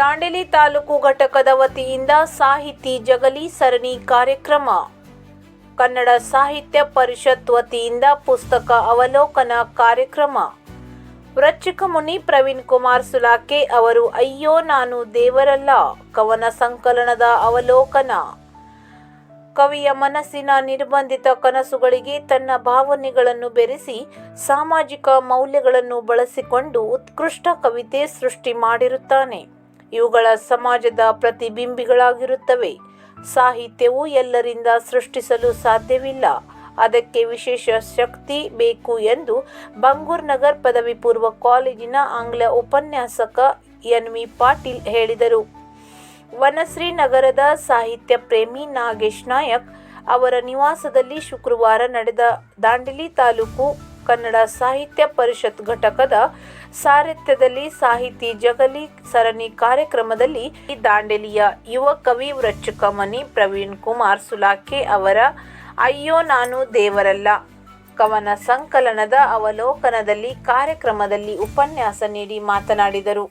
ದಾಂಡೇಲಿ ತಾಲೂಕು ಘಟಕದ ವತಿಯಿಂದ ಸಾಹಿತಿ ಜಗಲಿ ಸರಣಿ ಕಾರ್ಯಕ್ರಮ. ಕನ್ನಡ ಸಾಹಿತ್ಯ ಪರಿಷತ್ ವತಿಯಿಂದ ಪುಸ್ತಕ ಅವಲೋಕನ ಕಾರ್ಯಕ್ರಮ. ವೃಚ್ಚಿಕ ಮುನಿ ಪ್ರವೀಣ್ ಕುಮಾರ್ ಸುಲಾಕೆ ಅವರು, ಅಯ್ಯೋ, ನಾನು ದೇವರಲ್ಲ, ಕವನ ಸಂಕಲನದ ಅವಲೋಕನ. ಕವಿಯ ಮನಸ್ಸಿನ ನಿರ್ಬಂಧಿತ ಕನಸುಗಳಿಗೆ ತನ್ನ ಭಾವನೆಗಳನ್ನು ಬೆರೆಸಿ, ಸಾಮಾಜಿಕ ಮೌಲ್ಯಗಳನ್ನು ಬಳಸಿಕೊಂಡು ಉತ್ಕೃಷ್ಟ ಕವಿತೆ ಸೃಷ್ಟಿ ಮಾಡಿರುತ್ತಾನೆ. ಇವುಗಳ ಸಮಾಜದ ಪ್ರತಿಬಿಂಬಿಗಳಾಗಿರುತ್ತವೆ. ಸಾಹಿತ್ಯವು ಎಲ್ಲರಿಂದ ಸೃಷ್ಟಿಸಲು ಸಾಧ್ಯವಿಲ್ಲ. ಅದಕ್ಕೆ ವಿಶೇಷ ಶಕ್ತಿ ಬೇಕು ಎಂದು ಬಂಗೂರ್ ನಗರ್ ಪದವಿ ಪೂರ್ವ ಕಾಲೇಜಿನ ಆಂಗ್ಲ ಉಪನ್ಯಾಸಕ ಎನ್ ವಿ ಪಾಟೀಲ್ ಹೇಳಿದರು. ವನಶ್ರೀ ನಗರದ ಸಾಹಿತ್ಯ ಪ್ರೇಮಿ ನಾಗೇಶ್ ನಾಯಕ್ ಅವರ ನಿವಾಸದಲ್ಲಿ ಶುಕ್ರವಾರ ನಡೆದ ದಾಂಡೇಲಿ ತಾಲೂಕು ಕನ್ನಡ ಸಾಹಿತ್ಯ ಪರಿಷತ್ ಘಟಕದ ಸಾರಥ್ಯದಲ್ಲಿ ಸಾಹಿತಿ ಜಗಲಿ ಸರಣಿ ಕಾರ್ಯಕ್ರಮದಲ್ಲಿ ದಾಂಡೇಲಿಯ ಯುವ ಕವಿ ವೃಶ್ಚಿಕಮಣಿ ಪ್ರವೀಣ್ ಕುಮಾರ್ ಸುಲಾಖೆ ಅವರ ಅಯ್ಯೋ ನಾನು ದೇವರಲ್ಲ. ಕವನ ಸಂಕಲನದ ಅವಲೋಕನದಲ್ಲಿ ಕಾರ್ಯಕ್ರಮದಲ್ಲಿ ಉಪನ್ಯಾಸ ನೀಡಿ ಮಾತನಾಡಿದರು.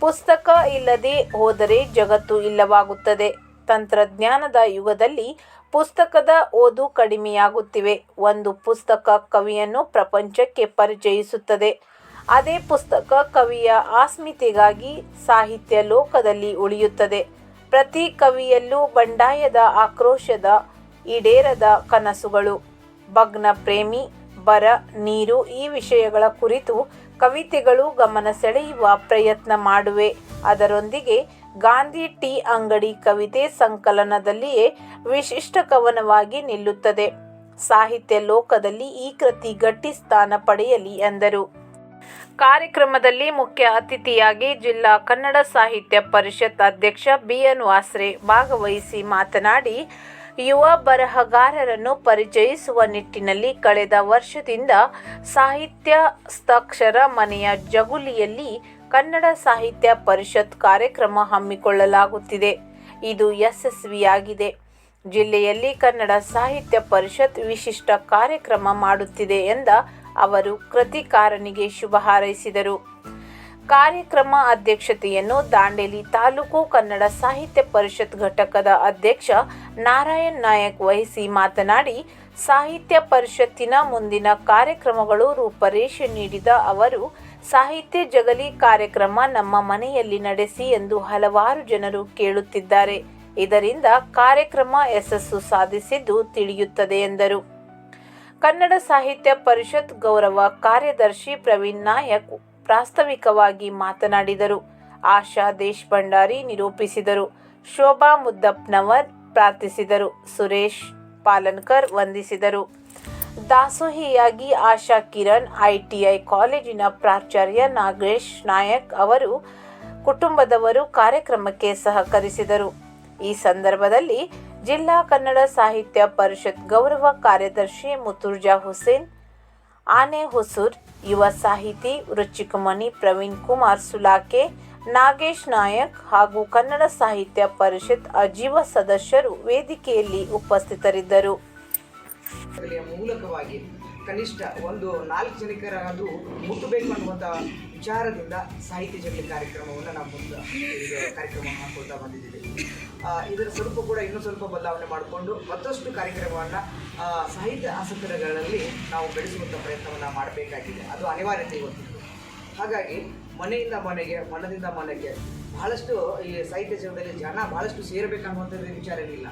ಪುಸ್ತಕ ಇಲ್ಲದೆ ಹೋದರೆ ಜಗತ್ತು ಇಲ್ಲವಾಗುತ್ತದೆ. ತಂತ್ರಜ್ಞಾನದ ಯುಗದಲ್ಲಿ ಪುಸ್ತಕದ ಓದು ಕಡಿಮೆಯಾಗುತ್ತಿವೆ. ಒಂದು ಪುಸ್ತಕ ಕವಿಯನ್ನು ಪ್ರಪಂಚಕ್ಕೆ ಪರಿಚಯಿಸುತ್ತದೆ. ಅದೇ ಪುಸ್ತಕ ಕವಿಯ ಆಸ್ಮಿತೆಗಾಗಿ ಸಾಹಿತ್ಯ ಲೋಕದಲ್ಲಿ ಉಳಿಯುತ್ತದೆ. ಪ್ರತಿ ಕವಿಯಲ್ಲೂ ಬಂಡಾಯದ ಆಕ್ರೋಶದ ಈಡೇರದ ಕನಸುಗಳು. ಭಗ್ನ ಪ್ರೇಮಿ, ಬರ, ನೀರು ಈ ವಿಷಯಗಳ ಕುರಿತು ಕವಿತೆಗಳು ಗಮನ ಸೆಳೆಯುವ ಪ್ರಯತ್ನ ಮಾಡುವೆ. ಅದರೊಂದಿಗೆ ಗಾಂಧಿ ಟೀ ಅಂಗಡಿ ಕವಿತೆ ಸಂಕಲನದಲ್ಲಿಯೇ ವಿಶಿಷ್ಟ ಕವನವಾಗಿ ನಿಲ್ಲುತ್ತದೆ. ಸಾಹಿತ್ಯ ಲೋಕದಲ್ಲಿ ಈ ಕೃತಿ ಗಟ್ಟಿ ಸ್ಥಾನ ಪಡೆಯಲಿ ಎಂದರು. ಕಾರ್ಯಕ್ರಮದಲ್ಲಿ ಮುಖ್ಯ ಅತಿಥಿಯಾಗಿ ಜಿಲ್ಲಾ ಕನ್ನಡ ಸಾಹಿತ್ಯ ಪರಿಷತ್ ಅಧ್ಯಕ್ಷ ಬಿಎನ್ ವಾಸ್ರೆ ಭಾಗವಹಿಸಿ ಮಾತನಾಡಿ, ಯುವ ಬರಹಗಾರರನ್ನು ಪರಿಚಯಿಸುವ ನಿಟ್ಟಿನಲ್ಲಿ ಕಳೆದ ವರ್ಷದಿಂದ ಸಾಹಿತ್ಯ ಹಸ್ತಾಕ್ಷರ ಮನೆಯ ಜಗುಲಿಯಲ್ಲಿ ಕನ್ನಡ ಸಾಹಿತ್ಯ ಪರಿಷತ್ ಕಾರ್ಯಕ್ರಮ ಹಮ್ಮಿಕೊಳ್ಳಲಾಗುತ್ತಿದೆ. ಇದು ಯಶಸ್ವಿಯಾಗಿದೆ. ಜಿಲ್ಲೆಯಲ್ಲಿ ಕನ್ನಡ ಸಾಹಿತ್ಯ ಪರಿಷತ್ ವಿಶಿಷ್ಟ ಕಾರ್ಯಕ್ರಮ ಮಾಡುತ್ತಿದೆ ಎಂದ ಅವರು ಕೃತಿಕಾರನಿಗೆ ಶುಭ ಹಾರೈಸಿದರು. ಕಾರ್ಯಕ್ರಮ ಅಧ್ಯಕ್ಷತೆಯನ್ನು ದಾಂಡೇಲಿ ತಾಲೂಕು ಕನ್ನಡ ಸಾಹಿತ್ಯ ಪರಿಷತ್ ಘಟಕದ ಅಧ್ಯಕ್ಷ ನಾರಾಯಣ್ ನಾಯಕ್ ವಹಿಸಿ ಮಾತನಾಡಿ, ಸಾಹಿತ್ಯ ಪರಿಷತ್ತಿನ ಮುಂದಿನ ಕಾರ್ಯಕ್ರಮಗಳು ರೂಪರೇಷೆ ನೀಡಿದ ಅವರು ಸಾಹಿತ್ಯ ಜಗಲಿ ಕಾರ್ಯಕ್ರಮ ನಮ್ಮ ಮನೆಯಲ್ಲಿ ನಡೆಸಿ ಎಂದು ಹಲವಾರು ಜನರು ಕೇಳುತ್ತಿದ್ದಾರೆ. ಇದರಿಂದ ಕಾರ್ಯಕ್ರಮ ಯಶಸ್ಸು ಸಾಧಿಸಿದ್ದು ತಿಳಿಯುತ್ತದೆ ಎಂದರು. ಕನ್ನಡ ಸಾಹಿತ್ಯ ಪರಿಷತ್ ಗೌರವ ಕಾರ್ಯದರ್ಶಿ ಪ್ರವೀಣ್ ನಾಯಕ್ ಪ್ರಾಸ್ತಾವಿಕವಾಗಿ ಮಾತನಾಡಿದರು. ಆಶಾ ದೇಶ್ ಭಂಡಾರಿ ನಿರೂಪಿಸಿದರು. ಶೋಭಾ ಮುದ್ದಪ್ಪನವರ್ ಪ್ರಾರ್ಥಿಸಿದರು. ಸುರೇಶ್ ಪಾಲನ್ಕರ್ ವಂದಿಸಿದರು. ದಾಸೋಹಿಯಾಗಿ ಆಶಾ ಕಿರಣ್, ಐಟಿಐ ಕಾಲೇಜಿನ ಪ್ರಾಚಾರ್ಯ ನಾಗೇಶ್ ನಾಯಕ್ ಅವರು ಕುಟುಂಬದವರು ಕಾರ್ಯಕ್ರಮಕ್ಕೆ ಸಹಕರಿಸಿದರು. ಈ ಸಂದರ್ಭದಲ್ಲಿ ಜಿಲ್ಲಾ ಕನ್ನಡ ಸಾಹಿತ್ಯ ಪರಿಷತ್ ಗೌರವ ಕಾರ್ಯದರ್ಶಿ ಮುತುರ್ಜಾ ಹುಸೇನ್, ಆನೆ ಹೊಸೂರ್, ಯುವ ಸಾಹಿತಿ ರುಚಿಕಮಣಿ ಪ್ರವೀಣ್ ಕುಮಾರ್ ಸುಲಾಕೆ, ನಾಗೇಶ್ ನಾಯಕ್ ಹಾಗೂ ಕನ್ನಡ ಸಾಹಿತ್ಯ ಪರಿಷತ್ ಅಜೀವ ಸದಸ್ಯರು ವೇದಿಕೆಯಲ್ಲಿ ಉಪಸ್ಥಿತರಿದ್ದರು. ಮೂಲಕವಾಗಿ ಕನಿಷ್ಠ ಒಂದು ನಾಲ್ಕು ಜನಕರಾದರೂ ಮುಟ್ಟಬೇಕು ಅನ್ನುವಂಥ ವಿಚಾರದಿಂದ ಸಾಹಿತ್ಯ ಜಗಲಿ ಕಾರ್ಯಕ್ರಮವನ್ನು ನಾವು ಮುಂದೆ ಕಾರ್ಯಕ್ರಮ ಮಾಡ್ಕೊಳ್ತಾ ಬಂದಿದ್ದೀವಿ. ಇದರ ಸ್ವಲ್ಪ ಕೂಡ ಇನ್ನೂ ಸ್ವಲ್ಪ ಬದಲಾವಣೆ ಮಾಡಿಕೊಂಡು ಮತ್ತಷ್ಟು ಕಾರ್ಯಕ್ರಮವನ್ನು ಸಾಹಿತ್ಯ ಆಸಕ್ತರಗಳಲ್ಲಿ ನಾವು ಬೆಳೆಸುವಂಥ ಪ್ರಯತ್ನವನ್ನು ಮಾಡಬೇಕಾಗಿದೆ. ಅದು ಅನಿವಾರ್ಯತೆ ಇವತ್ತು. ಹಾಗಾಗಿ ಮನೆಯಿಂದ ಮನೆಗೆ, ಮನದಿಂದ ಮನೆಗೆ ಬಹಳಷ್ಟು ಈ ಸಾಹಿತ್ಯ ಜಗದಲ್ಲಿ ಜನ ಬಹಳಷ್ಟು ಸೇರಬೇಕನ್ನುವಂಥದ್ದು ವಿಚಾರ ಏನಿಲ್ಲ.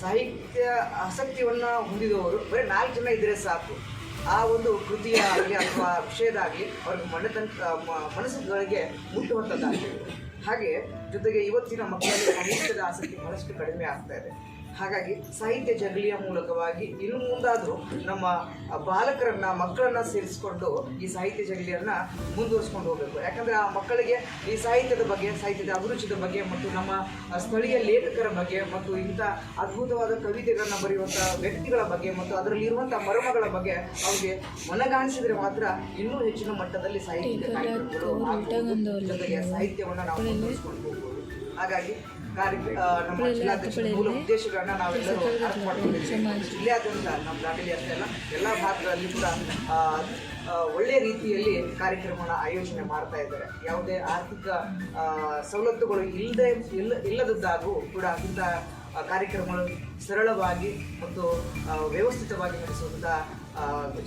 ಸಾಹಿತ್ಯ ಆಸಕ್ತಿಯನ್ನು ಹೊಂದಿದವರು, ಬರೀ ನಾಲ್ಕು ಜನ ಇದ್ದರೆ ಸಾಕು. ಆ ಒಂದು ಕೃತಿಯ ಆಗಲಿ ಅಥವಾ ವಿಷಯದಾಗಲಿ ಅವ್ರಿಗೆ ಮನೆತನ ಮನಸ್ಸುಗಳಿಗೆ ಮುಟ್ಟುವಂಥದ್ದಾಗಿದೆ ಹಾಗೆ ಜೊತೆಗೆ ಇವತ್ತಿನ ಮಕ್ಕಳಲ್ಲಿ ಸಾಹಿತ್ಯದ ಆಸಕ್ತಿ ಬಹಳಷ್ಟು ಕಡಿಮೆ ಆಗ್ತಾ ಇದೆ. ಹಾಗಾಗಿ ಸಾಹಿತ್ಯ ಜಗಲಿಯ ಮೂಲಕವಾಗಿ ಇನ್ನು ಮುಂದಾದರೂ ನಮ್ಮ ಬಾಲಕರನ್ನ ಮಕ್ಕಳನ್ನ ಸೇರಿಸಿಕೊಂಡು ಈ ಸಾಹಿತ್ಯ ಜಗಲಿಯನ್ನ ಮುಂದುವರಿಸ್ಕೊಂಡು ಹೋಗಬೇಕು ಯಾಕಂದ್ರೆ ಆ ಮಕ್ಕಳಿಗೆ ಈ ಸಾಹಿತ್ಯದ ಬಗ್ಗೆ ಸಾಹಿತ್ಯದ ಅಭಿರುಚಿದ ಬಗ್ಗೆ ಮತ್ತು ನಮ್ಮ ಸ್ಥಳೀಯ ಲೇಖಕರ ಬಗ್ಗೆ ಮತ್ತು ಇಂಥ ಅದ್ಭುತವಾದ ಕವಿತೆಗಳನ್ನ ಬರೆಯುವಂಥ ವ್ಯಕ್ತಿಗಳ ಬಗ್ಗೆ ಮತ್ತು ಅದರಲ್ಲಿ ಇರುವಂಥ ಮರ್ಮಗಳ ಬಗ್ಗೆ ಅವ್ರಿಗೆ ಮನಗಾಣಿಸಿದ್ರೆ ಮಾತ್ರ ಇನ್ನೂ ಹೆಚ್ಚಿನ ಮಟ್ಟದಲ್ಲಿ ಸಾಹಿತ್ಯ ಕಾರ್ಯಕ್ರಮಗಳು ಆಗ್ಬೋದು. ಜೊತೆಗೆ ಸಾಹಿತ್ಯವನ್ನು ನಾವು ಮುಂದುವರಿಸ್ಕೊಂಡು ಹೋಗ್ಬೋದು ಹಾಗಾಗಿ ಮೂಲ ಉದ್ದೇಶಗಳನ್ನ ನಾವೆಲ್ಲರೂ ಅರ್ಥ ಮಾಡ್ಕೊಂಡಿದ್ದೀವಿ ಜಿಲ್ಲೆಯಾದ್ಯಂತ ನಮ್ಮ ದಾಖಲೆ ಅಷ್ಟೆಲ್ಲ ಎಲ್ಲ ಭಾಗಗಳಲ್ಲಿ ಕೂಡ ಒಳ್ಳೆಯ ರೀತಿಯಲ್ಲಿ ಕಾರ್ಯಕ್ರಮನ ಆಯೋಜನೆ ಮಾಡ್ತಾ ಇದ್ದಾರೆ. ಯಾವುದೇ ಆರ್ಥಿಕ ಸವಲತ್ತುಗಳು ಇಲ್ಲದೆ ಇಲ್ಲ ಇಲ್ಲದದ್ದಾಗೂ ಕೂಡ ಇಂಥ ಆ, ಕಾರ್ಯಕ್ರಮಗಳು ಸರಳವಾಗಿ ಮತ್ತು ವ್ಯವಸ್ಥಿತವಾಗಿ ನಡೆಸುವಂಥ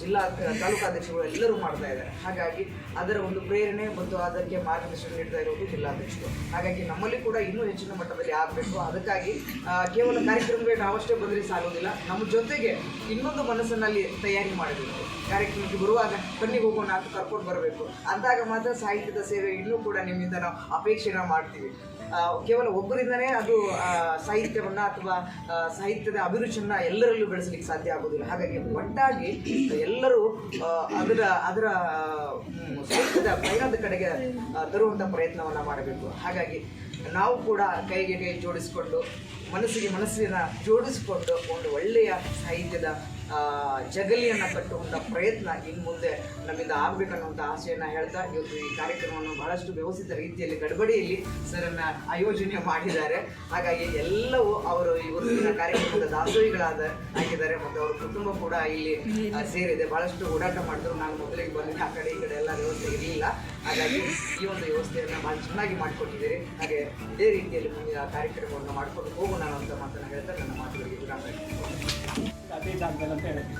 ಜಿಲ್ಲಾ ತಾಲೂಕಾಧ್ಯಕ್ಷಗಳು ಎಲ್ಲರೂ ಮಾಡ್ತಾ ಇದ್ದಾರೆ. ಹಾಗಾಗಿ ಅದರ ಒಂದು ಪ್ರೇರಣೆ ಮತ್ತು ಅದಕ್ಕೆ ಮಾರ್ಗದರ್ಶನ ನೀಡ್ತಾ ಇರೋದು ಜಿಲ್ಲಾಧ್ಯಕ್ಷರು. ಹಾಗಾಗಿ ನಮ್ಮಲ್ಲಿ ಕೂಡ ಇನ್ನೂ ಹೆಚ್ಚಿನ ಮಟ್ಟದಲ್ಲಿ ಆಗಬೇಕು. ಅದಕ್ಕಾಗಿ ಕೇವಲ ಕಾರ್ಯಕ್ರಮಕ್ಕೆ ನಾವಷ್ಟೇ ಬಂದರೆ ನಮ್ಮ ಜೊತೆಗೆ ಇನ್ನೊಂದು ಮನಸ್ಸಿನಲ್ಲಿ ತಯಾರಿ ಮಾಡಬೇಕು. ಕಾರ್ಯಕ್ರಮಕ್ಕೆ ಬರುವಾಗ ಕಣ್ಣಿಗೆ ಹೋಗೋಣ ಅಂತ ಕರ್ಕೊಂಡು ಬರಬೇಕು. ಅಂದಾಗ ಮಾತ್ರ ಸಾಹಿತ್ಯದ ಸೇವೆ ಇನ್ನೂ ಕೂಡ ನಿಮ್ಮಿಂದ ನಾವು ಅಪೇಕ್ಷೆನ ಮಾಡ್ತೀವಿ. ಕೇವಲ ಒಬ್ಬರಿಂದನೇ ಅದು ಸಾಹಿತ್ಯವನ್ನ ಅಥವಾ ಸಾಹಿತ್ಯದ ಅಭಿರುಚಿಯನ್ನು ಎಲ್ಲರಲ್ಲೂ ಬೆಳೆಸಲಿಕ್ಕೆ ಸಾಧ್ಯ ಆಗೋದಿಲ್ಲ ಹಾಗಾಗಿ ಒಟ್ಟಾಗಿ ಎಲ್ಲರೂ ಅದರ ಅದರ ಸೂಕ್ತದ ಪಯಣದ ಕಡೆಗೆ ತರುವಂಥ ಪ್ರಯತ್ನವನ್ನ ಮಾಡಬೇಕು. ಹಾಗಾಗಿ ನಾವು ಕೂಡ ಕೈಗೆ ಕೈ ಜೋಡಿಸಿಕೊಂಡು, ಮನಸ್ಸಿಗೆ ಮನಸ್ಸಿನ ಜೋಡಿಸಿಕೊಂಡು ಒಂದು ಒಳ್ಳೆಯ ಸಾಹಿತ್ಯದ ಜಗಲಿಯನ್ನು ಕಟ್ಟುವಂಥ ಪ್ರಯತ್ನ ಇನ್ನು ಮುಂದೆ ನಮ್ಮಿಂದ ಆಗಬೇಕನ್ನುವಂಥ ಆಸೆಯನ್ನು ಹೇಳ್ತಾ ಇವತ್ತು ಈ ಕಾರ್ಯಕ್ರಮವನ್ನು ಬಹಳಷ್ಟು ವ್ಯವಸ್ಥಿತ ರೀತಿಯಲ್ಲಿ ಗಡಬಡಿಯಲ್ಲಿ ಸರನ್ನು ಆಯೋಜನೆ ಮಾಡಿದ್ದಾರೆ. ಹಾಗಾಗಿ ಎಲ್ಲವೂ ಅವರು ಇವತ್ತಿನ ಕಾರ್ಯಕ್ರಮದ ದಾಸೋಹಿಗಳಾದ ಆಗಿದ್ದಾರೆ ಮತ್ತು ಅವರ ಕುಟುಂಬ ಕೂಡ ಇಲ್ಲಿ ಸೇರಿದೆ. ಬಹಳಷ್ಟು ಓಡಾಟ ಮಾಡಿದ್ರು. ನಾನು ಮೊದಲಿಗೆ ಬಂದಿದ್ದೆ. ಆ ಕಡೆ ಈ ಕಡೆ ಎಲ್ಲ ವ್ಯವಸ್ಥೆ ಇರಲಿಲ್ಲ. ಹಾಗಾಗಿ ಈ ಒಂದು ವ್ಯವಸ್ಥೆಯನ್ನು ಭಾಳ ಚೆನ್ನಾಗಿ ಮಾಡಿಕೊಟ್ಟಿದ್ದೀರಿ. ಹಾಗೆ ಇದೇ ರೀತಿಯಲ್ಲಿ ಮುಂದಿನ ಕಾರ್ಯಕ್ರಮವನ್ನು ಮಾಡಿಕೊಂಡು ಹೋಗೋಣ ಅಂತ ಮಾತನ್ನು ಹೇಳ್ತಾ ನನ್ನ ಮಾತುಗಳಿಗೆ ವಿರಾಮ. ಅದೇ ಜಾಗದಲ್ಲಿ ಅಂತ ಹೇಳಕ್ಕೆ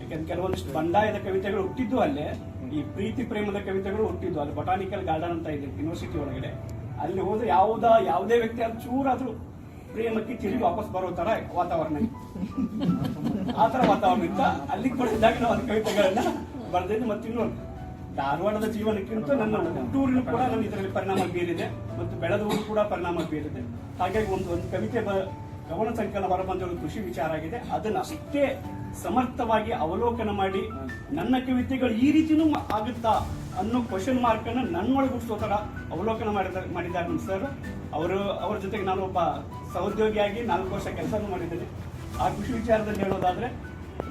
ಯಾಕಂದ್ರೆ ಕೆಲವೊಂದಿಷ್ಟು ಬಂಡಾಯದ ಕವಿತೆಗಳು ಹುಟ್ಟಿದ್ದು ಅಲ್ಲೇ, ಈ ಪ್ರೀತಿ ಪ್ರೇಮದ ಕವಿತೆಗಳು ಹುಟ್ಟಿದ್ದು. ಅಲ್ಲಿ ಬೊಟಾನಿಕಲ್ ಗಾರ್ಡನ್ ಅಂತ ಇದೆ ಯೂನಿವರ್ಸಿಟಿ ಒಳಗಡೆ. ಅಲ್ಲಿ ಹೋದ್ರೆ ಯಾವುದ, ಯಾವುದೇ ವ್ಯಕ್ತಿ ಅದು ಚೂರಾದ್ರೂ ಪ್ರೇಮಕ್ಕೆ ತಿರುಗಿ ವಾಪಸ್ ಬರೋ ತರ ವಾತಾವರಣ. ಆ ತರ ವಾತಾವರಣ ಇತ್ತ. ಅಲ್ಲಿ ಕೊಡಿಸಿದಾಗ ನಾವು ಅದು ಕವಿತೆಗಳನ್ನ ಬರೆದಿದ್ದು ಮತ್ತು ಇನ್ನೊಂದು ಧಾರವಾಡದ ಜೀವನಕ್ಕಿಂತ ನನ್ನ ಹುಟ್ಟೂರಿನ ಕೂಡ ನನ್ನ ಇದರಲ್ಲಿ ಪರಿಣಾಮ ಬೀರಿದೆ, ಮತ್ತು ಬೆಳೆದೂರು ಕೂಡ ಪರಿಣಾಮ ಬೀರಿದೆ. ಹಾಗಾಗಿ ಒಂದು ಒಂದು ಕವಿತೆ ಕವನ ಸಂಕಲನ ಒಂದು ಕೃಷಿ ವಿಚಾರ ಆಗಿದೆ. ಅದನ್ನ ಅಷ್ಟೇ ಸಮರ್ಥವಾಗಿ ಅವಲೋಕನ ಮಾಡಿ ನನ್ನ ಕವಿತೆಗಳು ಈ ರೀತಿನೂ ಆಗುತ್ತಾ ಅನ್ನೋ ಕ್ವಶನ್ ಮಾರ್ಕ್ ಅನ್ನು ನನ್ನೊಳಗೆ ಹುಟ್ಟಿಸೋ ತರ ಅವಲೋಕನ ಮಾಡಿದ, ಮಾಡಿದ್ದಾರೆ ನಮ್ಮ ಸರ್ ಅವರು, ಅವ್ರ ಜೊತೆಗೆ ನಾನು ಒಬ್ಬ ಸಹೋದ್ಯೋಗಿಯಾಗಿ ನಾಲ್ಕು ವರ್ಷ ಕೆಲಸನೂ ಮಾಡಿದ್ದೇನೆ. ಆ ಕೃಷಿ ವಿಚಾರದಲ್ಲಿ ಹೇಳೋದಾದ್ರೆ,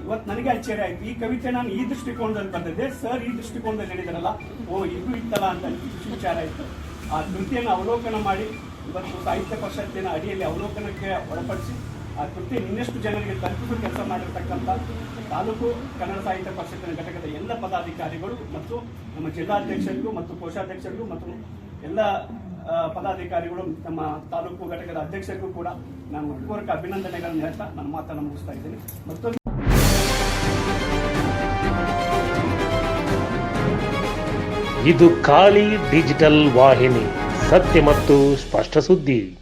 ಇವತ್ತು ನನಗೆ ಆಶ್ಚರ್ಯ ಆಯ್ತು. ಈ ಕವಿತೆ ನಾನು ಈ ದೃಷ್ಟಿಕೋನದಲ್ಲಿ ಬಂದಿದ್ದೆ. ಸರ್ ಈ ದೃಷ್ಟಿಕೋನದಲ್ಲಿ ಹೇಳಿದಾರಲ್ಲ ಓ ಇದು ಇತ್ತಲ್ಲ ಅಂತ ಕೃಷಿ ವಿಚಾರ ಆಯ್ತು. ಆ ಕೃತಿಯನ್ನು ಅವಲೋಕನ ಮಾಡಿ ಇವತ್ತು ಸಾಹಿತ್ಯ ಪರಿಷತ್ತಿನ ಅಡಿಯಲ್ಲಿ ಅವಲೋಕನಕ್ಕೆ ಒಳಪಡಿಸಿ, ಆ ಕೃತಿ ಇನ್ನಷ್ಟು ಜನರಿಗೆ ತಲುಪಿಸುವ ಕೆಲಸ ಮಾಡಿರ್ತಕ್ಕಂಥ ತಾಲೂಕು ಕನ್ನಡ ಸಾಹಿತ್ಯ ಪರಿಷತ್ತಿನ ಘಟಕದ ಎಲ್ಲ ಪದಾಧಿಕಾರಿಗಳು ಮತ್ತು ನಮ್ಮ ಜಿಲ್ಲಾಧ್ಯಕ್ಷರಿಗೂ ಮತ್ತು ಕೋಶಾಧ್ಯಕ್ಷರಿಗೂ ಮತ್ತು ಎಲ್ಲ ಪದಾಧಿಕಾರಿಗಳು ನಮ್ಮ ತಾಲೂಕು ಘಟಕದ ಅಧ್ಯಕ್ಷರಿಗೂ ಕೂಡ ನಾನು ಪೂರ್ವಕ ಅಭಿನಂದನೆಗಳನ್ನು ಹೇಳ್ತಾ ನನ್ನ ಮಾತನ್ನು ಮುಗಿಸ್ತಾ ಇದ್ದೀನಿ. ಮತ್ತೊಂದು ಇದು ಖಾಲಿ ಡಿಜಿಟಲ್ ವಾಹಿನಿ. ಸತ್ಯ ಮತ್ತು ಸ್ಪಷ್ಟ ಸುದ್ದಿ.